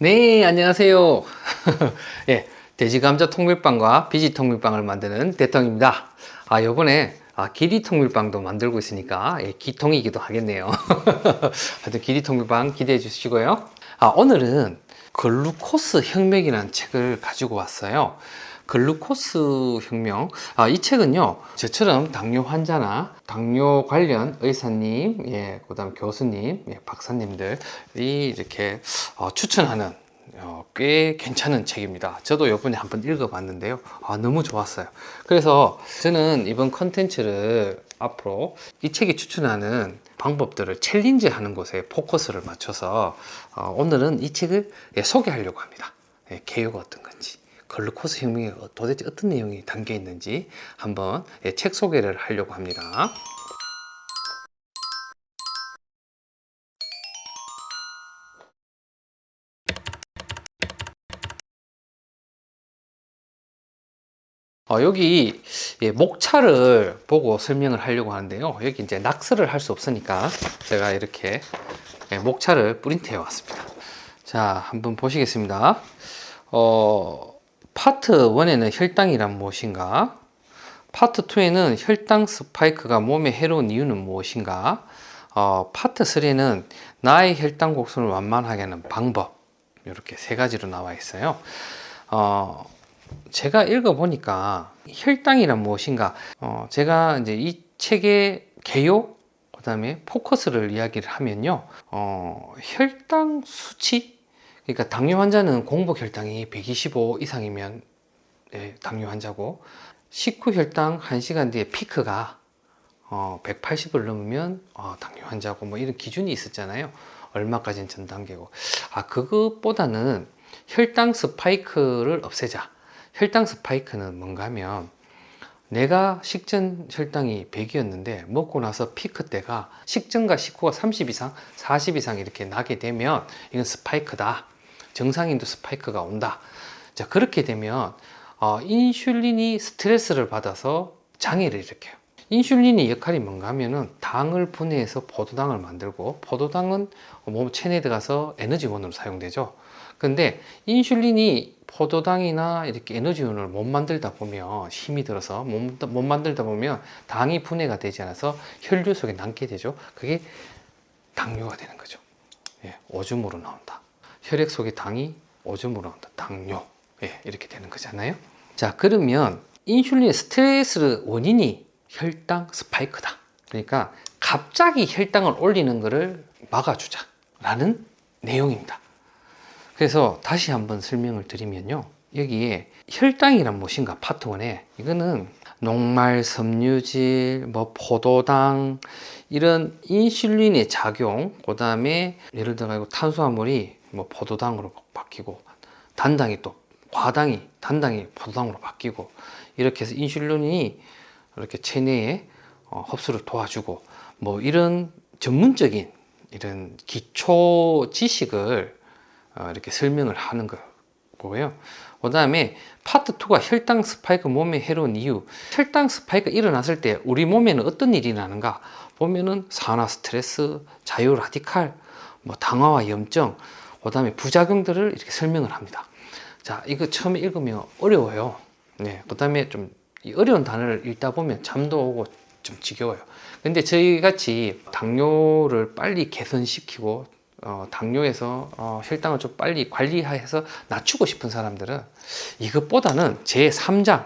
네, 안녕하세요. 예, 돼지 감자 통밀빵과 비지 통밀빵을 만드는 대통입니다. 아, 요번에 아, 기리 통밀빵도 만들고 있으니까 예, 기통이기도 하겠네요. 하여튼 기리 통밀빵 기대해 주시고요. 아, 오늘은 글루코스 혁명이라는 책을 가지고 왔어요. 글루코스 혁명. 아, 이 책은요, 저처럼 당뇨 환자나 당뇨 관련 의사님, 예, 그 다음 교수님, 예, 박사님들이 이렇게 어, 추천하는 어, 꽤 괜찮은 책입니다. 저도 이번에 한번 읽어봤는데요. 아, 너무 좋았어요. 그래서 저는 이번 컨텐츠를 앞으로 이 책이 추천하는 방법들을 챌린지 하는 곳에 포커스를 맞춰서 어, 오늘은 이 책을 예, 소개하려고 합니다. 예, 개요가 어떤 건지. 글루코스 혁명에 도대체 어떤 내용이 담겨 있는지 한번 예, 책 소개를 하려고 합니다. 어, 여기 예, 목차를 보고 설명을 하려고 하는데요. 여기 이제 낙서를 할 수 없으니까 제가 이렇게 예, 목차를 프린트해 왔습니다. 자, 한번 보시겠습니다. 어, 파트 1에는 혈당이란 무엇인가? 파트 2에는 혈당 스파이크가 몸에 해로운 이유는 무엇인가? 어, 파트 3에는 나의 혈당 곡선을 완만하게 하는 방법. 이렇게 세 가지로 나와 있어요. 어, 제가 읽어보니까 혈당이란 무엇인가? 어, 제가 이제 이 책의 개요, 그 다음에 포커스를 이야기를 하면요. 어, 혈당 수치? 그러니까 당뇨 환자는 공복 혈당이 125 이상이면 예, 당뇨 환자고 식후 혈당 1시간 뒤에 피크가 어, 180을 넘으면 어, 당뇨 환자고 뭐 이런 기준이 있었잖아요. 얼마까지는 전 단계고. 아, 그것보다는 혈당 스파이크를 없애자. 혈당 스파이크는 뭔가 하면 내가 식전 혈당이 100이었는데 먹고 나서 피크 때가 식전과 식후가 30 이상, 40 이상 이렇게 나게 되면 이건 스파이크다. 정상인도 스파이크가 온다. 자, 그렇게 되면 어, 인슐린이 스트레스를 받아서 장애를 일으켜요. 인슐린의 역할이 뭔가 하면은 당을 분해해서 포도당을 만들고 포도당은 몸 체내에 들어가서 에너지원으로 사용되죠. 근데 인슐린이 포도당이나 이렇게 에너지원을 못 만들다 보면 힘이 들어서 못, 못 만들다 보면 당이 분해가 되지 않아서 혈류 속에 남게 되죠. 그게 당뇨가 되는 거죠. 예, 오줌으로 나온다. 혈액 속에 당이 오줌으로 나온다. 당뇨. 예, 이렇게 되는 거잖아요. 자, 그러면 인슐린의 스트레스 원인이 혈당 스파이크다. 그러니까 갑자기 혈당을 올리는 것을 막아주자라는 내용입니다. 그래서 다시 한번 설명을 드리면요. 여기에 혈당이란 무엇인가 파트 1에 이거는 녹말, 섬유질, 뭐 포도당 이런 인슐린의 작용, 그 다음에 예를 들어 탄수화물이 뭐 포도당으로 바뀌고 단당이 또 과당이 단당이 포도당으로 바뀌고 이렇게 해서 인슐린이 이렇게 체내에 어, 흡수를 도와주고 뭐 이런 전문적인 이런 기초 지식을 어, 이렇게 설명을 하는 거고요. 그 다음에 파트 2가 혈당 스파이크 몸에 해로운 이유. 혈당 스파이크 일어났을 때 우리 몸에는 어떤 일이 나는가? 보면은 산화 스트레스, 자유 라디칼, 뭐 당화와 염증, 그 다음에 부작용들을 이렇게 설명을 합니다. 자, 이거 처음에 읽으면 어려워요. 네, 그 다음에 좀 어려운 단어를 읽다 보면 잠도 오고 좀 지겨워요. 근데 저희 같이 당뇨를 빨리 개선시키고 어, 당뇨에서 어, 혈당을 좀 빨리 관리해서 낮추고 싶은 사람들은 이것보다는 제 3장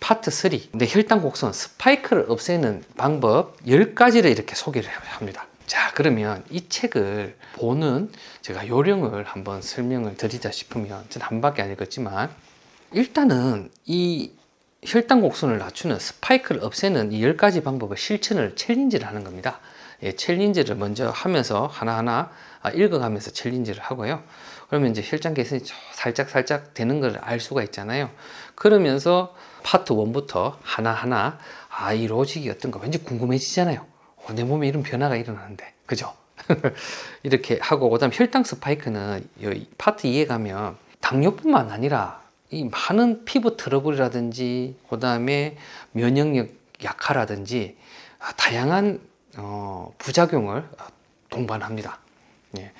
파트 3 내 혈당 곡선 스파이크를 없애는 방법 10가지를 이렇게 소개를 합니다. 자 그러면 이 책을 보는 제가 요령을 한번 설명을 드리자 싶으면 전한 밖에 안 읽었지만 일단은 이 혈당 곡선을 낮추는 스파이크를 없애는 이 10가지 방법을 실천을 챌린지를 하는 겁니다. 예, 챌린지를 먼저 하면서 하나하나 아, 읽어가면서 챌린지를 하고요. 그러면 이제 혈당 개선이 살짝 살짝 되는 걸 알 수가 있잖아요. 그러면서 파트 1부터 하나하나 아, 이 로직이 어떤가 왠지 궁금해지잖아요. 어, 내 몸에 이런 변화가 일어나는데. 그죠? 이렇게 하고 그다음 혈당 스파이크는 이 파트 2에 가면 당뇨뿐만 아니라 이 많은 피부 트러블이라든지 그다음에 면역력 약화라든지 아, 다양한 어, 부작용을 동반합니다. 예.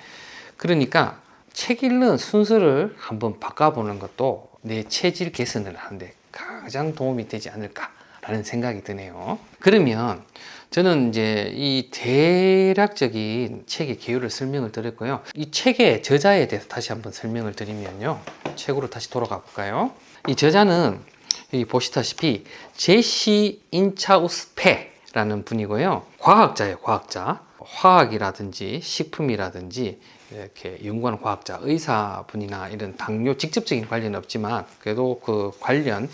그러니까 책 읽는 순서를 한번 바꿔보는 것도 내 체질 개선을 하는데 가장 도움이 되지 않을까라는 생각이 드네요. 그러면 저는 이제 이 대략적인 책의 개요를 설명을 드렸고요. 이 책의 저자에 대해서 다시 한번 설명을 드리면요. 책으로 다시 돌아가 볼까요? 이 저자는 여기 보시다시피 제시 인차우스페라는 분이고요. 과학자예요, 과학자. 화학이라든지 식품이라든지 이렇게 연구하는 과학자, 의사분이나 이런 당뇨 직접적인 관련은 없지만 그래도 그 관련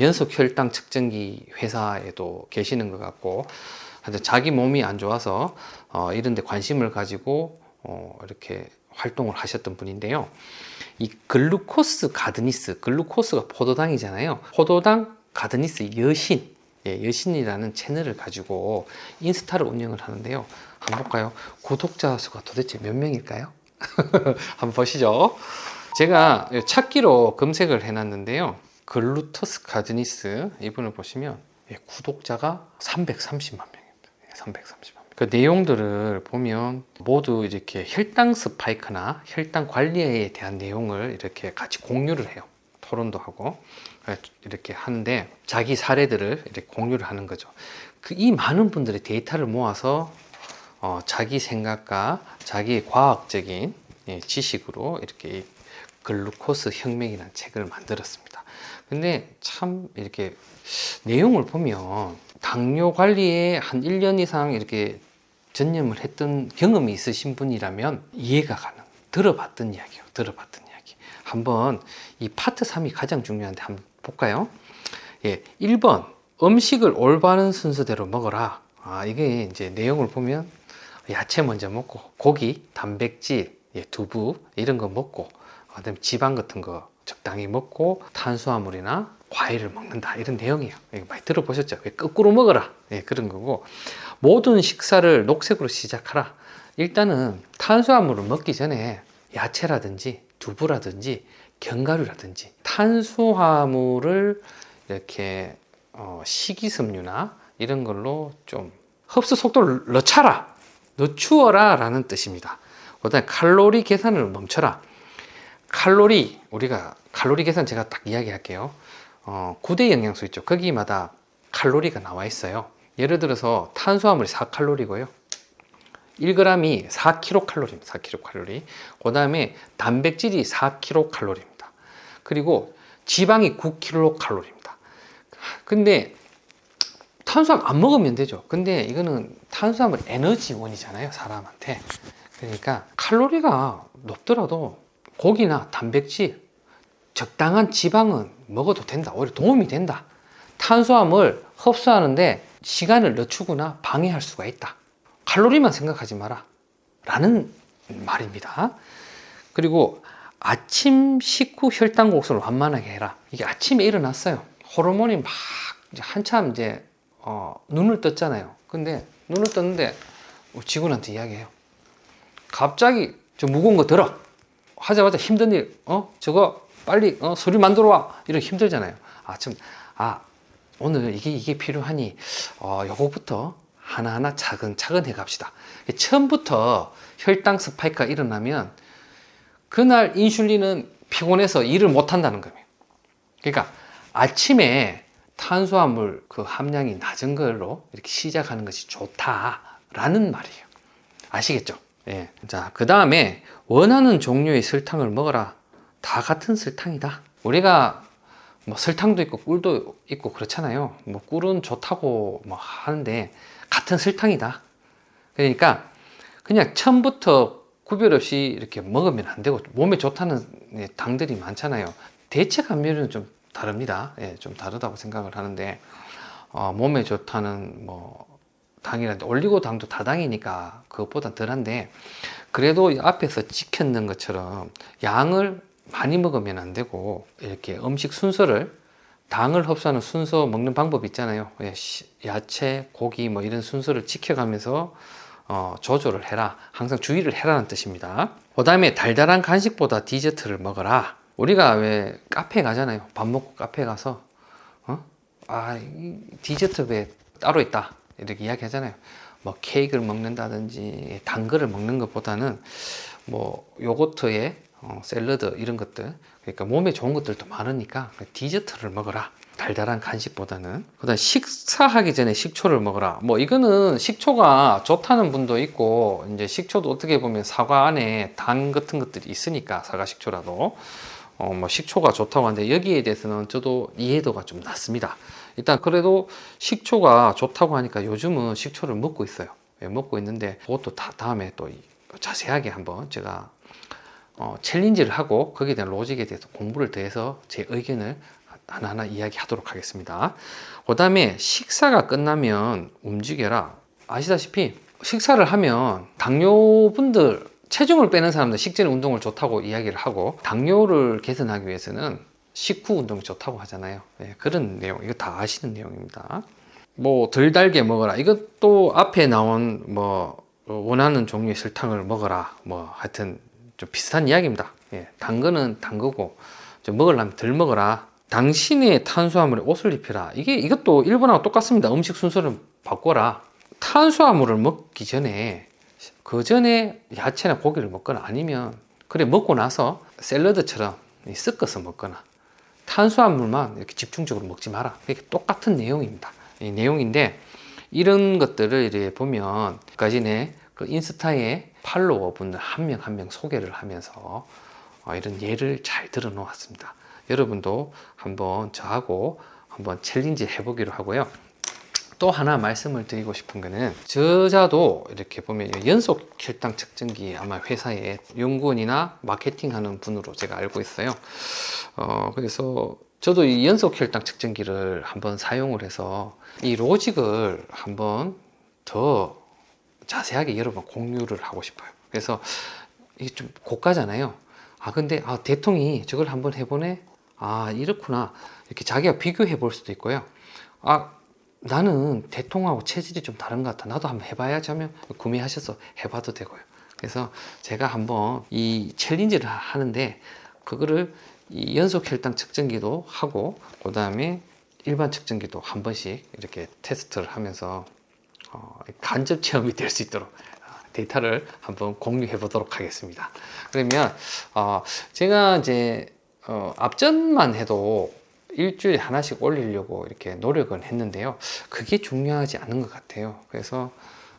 연속 혈당 측정기 회사에도 계시는 것 같고 하여튼 자기 몸이 안 좋아서 어, 이런 데 관심을 가지고 어, 이렇게 활동을 하셨던 분인데요. 이 글루코스 가드니스, 글루코스가 포도당이잖아요. 포도당 가드니스 여신, 예, 여신이라는 채널을 가지고 인스타를 운영을 하는데요. 한번 볼까요? 구독자 수가 도대체 몇 명일까요? 한번 보시죠. 제가 찾기로 검색을 해놨는데요. 글루토스 가드니스 이분을 보시면 예, 구독자가 330만 명입니다. 330만 명. 그 내용들을 보면 모두 이렇게 혈당 스파이크나 혈당 관리에 대한 내용을 이렇게 같이 공유를 해요. 토론도 하고 이렇게 하는데 자기 사례들을 이렇게 공유를 하는 거죠. 그 이 많은 분들의 데이터를 모아서 어, 자기 생각과 자기 과학적인 예, 지식으로 이렇게 이 글루코스 혁명이라는 책을 만들었습니다. 근데 참 이렇게 내용을 보면 당뇨 관리에 한 1년 이상 이렇게 전념을 했던 경험이 있으신 분이라면 이해가 가능. 들어봤던 이야기요. 들어봤던 이야기. 한번 이 파트 3이 가장 중요한데 한번 볼까요? 예, 1번 음식을 올바른 순서대로 먹어라. 아, 이게 이제 내용을 보면 야채 먼저 먹고 고기, 단백질, 예, 두부 이런 거 먹고 그다음에 지방 같은 거 적당히 먹고 탄수화물이나 과일을 먹는다 이런 내용이에요. 이거 많이 들어보셨죠? 거꾸로 먹어라 예, 그런 거고 모든 식사를 녹색으로 시작하라. 일단은 탄수화물을 먹기 전에 야채라든지 두부라든지 견과류라든지 탄수화물을 이렇게 어, 식이섬유나 이런 걸로 좀 흡수 속도를 늦춰라. 늦추어라 라는 뜻입니다. 그다음에 칼로리 계산을 멈춰라. 칼로리 우리가 칼로리 계산 제가 딱 이야기할게요. 어, 9대 영양소 있죠. 거기마다 칼로리가 나와 있어요. 예를 들어서 탄수화물이 4칼로리고요. 1g이 4kcal입니다. 4kcal. 그 다음에 단백질이 4kcal입니다. 그리고 지방이 9kcal입니다. 근데 탄수화물 안 먹으면 되죠. 근데 이거는 탄수화물 에너지원이잖아요. 사람한테. 그러니까 칼로리가 높더라도 고기나 단백질, 적당한 지방은 먹어도 된다. 오히려 도움이 된다. 탄수화물 흡수하는데 시간을 늦추거나 방해할 수가 있다. 칼로리만 생각하지 마라. 라는 말입니다. 그리고 아침 식후 혈당 곡선을 완만하게 해라. 이게 아침에 일어났어요. 호르몬이 막 이제 한참 이제 어, 눈을 떴잖아요. 근데 눈을 떴는데 직원한테 이야기해요. 갑자기 저 무거운 거 들어. 하자마자 힘든 일, 어? 저거 빨리 어, 소리 만들어 와. 이런 힘들잖아요. 아, 참, 아, 오늘 이게, 이게 필요하니, 어, 요거부터 하나하나 차근차근 해 갑시다. 처음부터 혈당 스파이크가 일어나면 그날 인슐린은 피곤해서 일을 못 한다는 거예요. 그러니까 아침에 탄수화물 그 함량이 낮은 걸로 이렇게 시작하는 것이 좋다라는 말이에요. 아시겠죠? 예. 자, 그 다음에 원하는 종류의 설탕을 먹어라. 다 같은 설탕이다. 우리가 뭐 설탕도 있고 꿀도 있고 그렇잖아요. 뭐 꿀은 좋다고 뭐 하는데 같은 설탕이다. 그러니까 그냥 처음부터 구별 없이 이렇게 먹으면 안 되고 몸에 좋다는 당들이 많잖아요. 대체 감면은 좀 다릅니다. 예, 좀 다르다고 생각을 하는데 어, 몸에 좋다는 뭐 당이라든지 올리고 당도 다당이니까 그것보다 덜한데 그래도 앞에서 지켰는 것처럼 양을 많이 먹으면 안 되고 이렇게 음식 순서를 당을 흡수하는 순서 먹는 방법 있잖아요. 예, 야채, 고기 뭐 이런 순서를 지켜가면서 어, 조절을 해라. 항상 주의를 해라는 뜻입니다. 그 다음에 달달한 간식보다 디저트를 먹어라. 우리가 왜 카페 가잖아요. 밥 먹고 카페 가서 어? 아, 디저트 왜 따로 있다. 이렇게 이야기 하잖아요. 뭐 케이크를 먹는다든지 단 거를 먹는 것보다는 뭐 요거트에 어, 샐러드 이런 것들 그러니까 몸에 좋은 것들도 많으니까 디저트를 먹어라. 달달한 간식보다는. 그다음 식사하기 전에 식초를 먹어라. 뭐 이거는 식초가 좋다는 분도 있고 이제 식초도 어떻게 보면 사과 안에 당 같은 것들이 있으니까 사과 식초라도. 어 뭐 식초가 좋다고 하는데 여기에 대해서는 저도 이해도가 좀 낮습니다 일단 그래도 식초가 좋다고 하니까 요즘은 식초를 먹고 있어요 예, 먹고 있는데 그것도 다 다음에 또 이- 자세하게 한번 제가 어, 챌린지를 하고 거기에 대한 로직에 대해서 공부를 더해서 제 의견을 하나하나 이야기하도록 하겠습니다. 그 다음에 식사가 끝나면 움직여라. 아시다시피 식사를 하면 당뇨분들 체중을 빼는 사람들 식전 운동을 좋다고 이야기를 하고 당뇨를 개선하기 위해서는 식후 운동이 좋다고 하잖아요. 네, 그런 내용 이거 다 아시는 내용입니다. 뭐 덜 달게 먹어라. 이것도 앞에 나온 뭐 원하는 종류의 설탕을 먹어라. 뭐 하여튼 좀 비슷한 이야기입니다. 예, 단 거는 단 거고 좀 먹으려면 덜 먹어라. 당신의 탄수화물에 옷을 입혀라. 이게 이것도 일본하고 똑같습니다. 음식 순서를 바꿔라. 탄수화물을 먹기 전에 그 전에 야채나 고기를 먹거나 아니면 그래 먹고 나서 샐러드처럼 이 섞어서 먹거나 탄수화물만 이렇게 집중적으로 먹지 마라. 이게 똑같은 내용입니다. 이 내용인데 이런 것들을 이렇게 보면 아까 전에 그 인스타에 팔로워 분들 한 명 한 명 소개를 하면서 어, 이런 예를 잘 들어 놓았습니다. 여러분도 한번 저하고 한번 챌린지 해보기로 하고요. 또 하나 말씀을 드리고 싶은 거는 저자도 이렇게 보면 연속 혈당 측정기 아마 회사에 연구원이나 마케팅하는 분으로 제가 알고 있어요. 어, 그래서 저도 이 연속 혈당 측정기를 한번 사용을 해서 이 로직을 한번 더 자세하게 여러분 공유를 하고 싶어요. 그래서 이게 좀 고가잖아요. 아 근데 아 대통이 저걸 한번 해보네. 아 이렇구나. 이렇게 자기가 비교해 볼 수도 있고요. 아 나는 대통하고 체질이 좀 다른 것 같아. 나도 한번 해봐야지 하면 구매하셔서 해봐도 되고요. 그래서 제가 한번 이 챌린지를 하는데 그거를 이 연속 혈당 측정기도 하고 그 다음에 일반 측정기도 한 번씩 이렇게 테스트를 하면서 어, 간접 체험이 될 수 있도록 어, 데이터를 한번 공유해 보도록 하겠습니다. 그러면 어, 제가 이제 어, 앞전만 해도 일주일에 하나씩 올리려고 이렇게 노력을 했는데요. 그게 중요하지 않은 것 같아요. 그래서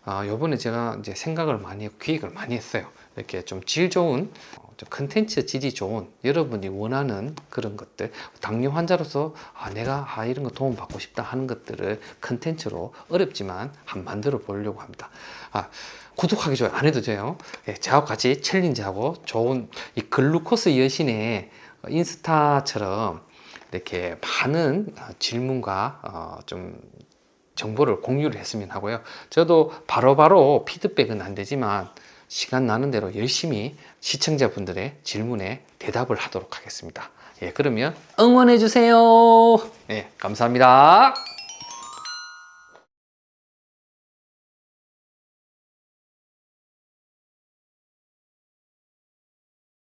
어, 요번에 제가 이제 생각을 많이 했고 기획을 많이 했어요. 이렇게 좀 질 좋은 어, 좀 컨텐츠 질이 좋은 여러분이 원하는 그런 것들 당뇨 환자로서 아, 내가 아, 이런 거 도움 받고 싶다 하는 것들을 컨텐츠로 어렵지만 한 만들어 보려고 합니다. 아, 구독하기 좋아요 안 해도 돼요. 예, 저하고 같이 챌린지하고 좋은 이 글루코스 여신의 인스타처럼 이렇게 많은 어, 질문과 어, 좀 정보를 공유를 했으면 하고요. 저도 바로 바로 피드백은 안 되지만 시간 나는 대로 열심히 시청자분들의 질문에 대답을 하도록 하겠습니다. 예, 그러면 응원해 주세요. 예, 감사합니다.